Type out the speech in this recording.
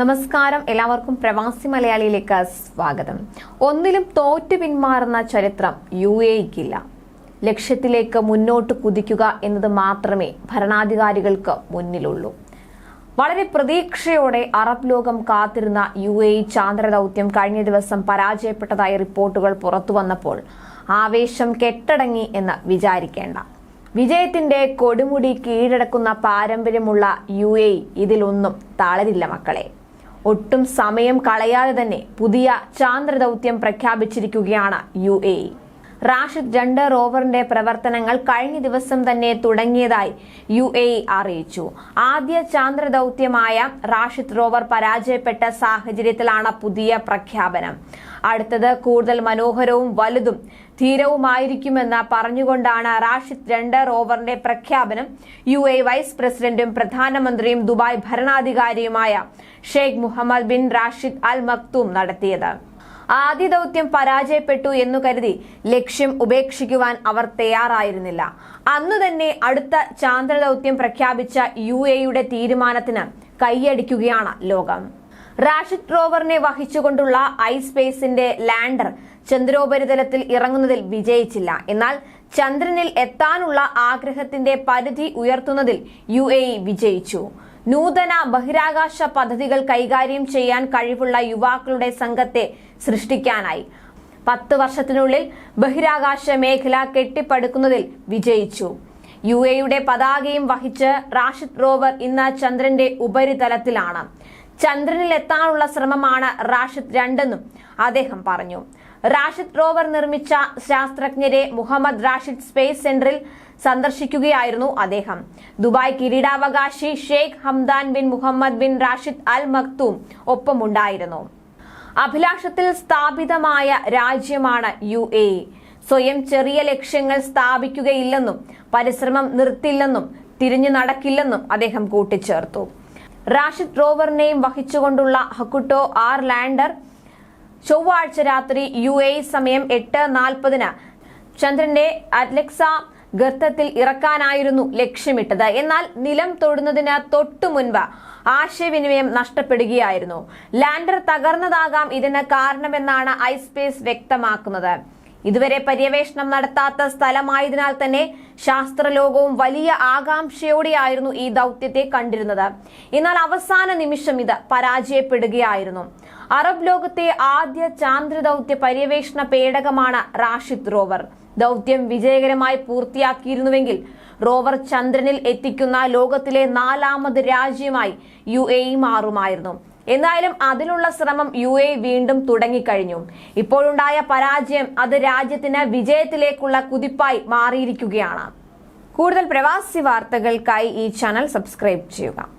നമസ്കാരം. എല്ലാവർക്കും പ്രവാസി മലയാളിയിലേക്ക് സ്വാഗതം. ഒന്നിലും തോറ്റു പിന്മാറുന്ന ചരിത്രം യു എക്കില്ല ലക്ഷ്യത്തിലേക്ക് മുന്നോട്ട് കുതിക്കുക എന്നത് മാത്രമേ ഭരണാധികാരികൾക്ക് മുന്നിലുള്ളൂ. വളരെ പ്രതീക്ഷയോടെ അറബ് ലോകം കാത്തിരുന്ന യു എ ചാന്ദ്ര കഴിഞ്ഞ ദിവസം പരാജയപ്പെട്ടതായി റിപ്പോർട്ടുകൾ പുറത്തു വന്നപ്പോൾ ആവേശം കെട്ടടങ്ങി എന്ന് വിചാരിക്കേണ്ട. വിജയത്തിന്റെ കൊടുമുടി കീഴടക്കുന്ന പാരമ്പര്യമുള്ള യു എ ഇതിലൊന്നും താളരില്ല മക്കളെ. ഒട്ടും സമയം കളയാതെ തന്നെ പുതിയ ചാന്ദ്ര ദൗത്യം പ്രഖ്യാപിച്ചിരിക്കുകയാണ് യു റാഷിദ് രണ്ട് റോവറിന്റെ പ്രവർത്തനങ്ങൾ കഴിഞ്ഞ ദിവസം തന്നെ തുടങ്ങിയതായി യു എ അറിയിച്ചു. ആദ്യ ചാന്ദ്ര ദൗത്യമായ റാഷിദ് റോവർ പരാജയപ്പെട്ട സാഹചര്യത്തിലാണ് പുതിയ പ്രഖ്യാപനം. അടുത്തത് കൂടുതൽ മനോഹരവും വലുതും ധീരവുമായിരിക്കുമെന്ന് പറഞ്ഞുകൊണ്ടാണ് റാഷിദ് രണ്ട് റോവറിന്റെ പ്രഖ്യാപനം യു എ വൈസ് പ്രസിഡന്റും പ്രധാനമന്ത്രിയും Dubai ഭരണാധികാരിയുമായ Sheikh Mohammed bin Rashid Al Maktoum നടത്തിയത്. ആദ്യ ദൗത്യം പരാജയപ്പെട്ടു എന്നു കരുതി ലക്ഷ്യം ഉപേക്ഷിക്കുവാൻ അവർ തയ്യാറായിരുന്നില്ല. അന്നു തന്നെ അടുത്ത ചാന്ദ്ര ദൗത്യം പ്രഖ്യാപിച്ച യു എയുടെ തീരുമാനത്തിന് കൈയടിക്കുകയാണ് ലോകം. റാഷിഡ് റോവറിനെ വഹിച്ചുകൊണ്ടുള്ള ഐസ്പേസിന്റെ ലാൻഡർ ചന്ദ്രോപരിതലത്തിൽ ഇറങ്ങുന്നതിൽ വിജയിച്ചില്ല. എന്നാൽ ചന്ദ്രനിൽ എത്താനുള്ള ആഗ്രഹത്തിന്റെ പരിധി ഉയർത്തുന്നതിൽ യു വിജയിച്ചു. നൂതന ബഹിരാകാശ പദ്ധതികൾ കൈകാര്യം ചെയ്യാൻ കഴിവുള്ള യുവാക്കളുടെ സംഘത്തെ സൃഷ്ടിക്കാനായി. പത്ത് വർഷത്തിനുള്ളിൽ ബഹിരാകാശ മേഖല കെട്ടിപ്പടുക്കുന്നതിൽ വിജയിച്ചു. യു എയുടെ പതാകയും വഹിച്ച് റാഷിദ് റോവർ ഇന്ന് ചന്ദ്രന്റെ ഉപരിതലത്തിലാണ്. ചന്ദ്രനിൽ എത്താനുള്ള ശ്രമമാണ് റാഷിദ് രണ്ടെന്നും അദ്ദേഹം പറഞ്ഞു. റാഷിദ് റോവർ നിർമ്മിച്ച ശാസ്ത്രജ്ഞരെ മുഹമ്മദ് റാഷിദ് സ്പേസ് സെന്ററിൽ സന്ദർശിക്കുകയായിരുന്നു അദ്ദേഹം. ദുബായ് കിരീടാവകാശി Sheikh Hamdan bin Mohammed bin Rashid Al Maktoum ഒപ്പമുണ്ടായിരുന്നു. അഭിലാഷത്തിൽ സ്ഥാപിതമായ രാജ്യമാണ് യു എ. സ്വയം ചെറിയ ലക്ഷ്യങ്ങൾ സ്ഥാപിക്കുകയില്ലെന്നും പരിശ്രമം നിർത്തില്ലെന്നും തിരിഞ്ഞു നടക്കില്ലെന്നും അദ്ദേഹം കൂട്ടിച്ചേർത്തു. റാഷിദ് റോവറിനെയും വഹിച്ചുകൊണ്ടുള്ള ഹക്കുട്ടോ ആർ ലാൻഡർ ചൊവ്വാഴ്ച രാത്രി യു എ സമയം എട്ട് നാൽപ്പതിന് ചന്ദ്രന്റെ അറ്റ്ലക്സ ഗർത്തത്തിൽ ഇറക്കാനായിരുന്നു ലക്ഷ്യമിട്ടത്. എന്നാൽ നിലം തൊടുന്നതിന് തൊട്ടു മുൻപ് ആശയവിനിമയം നഷ്ടപ്പെടുകയായിരുന്നു. ലാൻഡർ തകർന്നതാകാം ഇതിന് കാരണമെന്നാണ് ഐസ്പേസ് വ്യക്തമാക്കുന്നത്. ഇതുവരെ പര്യവേഷണം നടത്താത്ത സ്ഥലമായതിനാൽ തന്നെ ശാസ്ത്രലോകവും വലിയ ആകാംക്ഷയോടെയായിരുന്നു ഈ ദൗത്യത്തെ കണ്ടിരുന്നത്. എന്നാൽ അവസാന നിമിഷം ഇത് പരാജയപ്പെടുകയായിരുന്നു. അറബ് ലോകത്തെ ആദ്യ ചാന്ദ്ര ദൗത്യ പര്യവേഷണ പേടകമാണ് റാഷിദ് റോവർ. ദൗത്യം വിജയകരമായി പൂർത്തിയാക്കിയിരുന്നുവെങ്കിൽ റോവർ ചന്ദ്രനിൽ എത്തിക്കുന്ന ലോകത്തിലെ നാലാമത് രാജ്യമായി യു എ മാറുമായിരുന്നു. എന്നാലും അതിനുള്ള ശ്രമം യു എ വീണ്ടും തുടങ്ങിക്കഴിഞ്ഞു. ഇപ്പോഴുണ്ടായ പരാജയം അത് രാജ്യത്തിന് വിജയത്തിലേക്കുള്ള കുതിപ്പായി മാറിയിരിക്കുകയാണ്. കൂടുതൽ പ്രവാസി വാർത്തകൾക്കായി ഈ ചാനൽ സബ്സ്ക്രൈബ് ചെയ്യുക.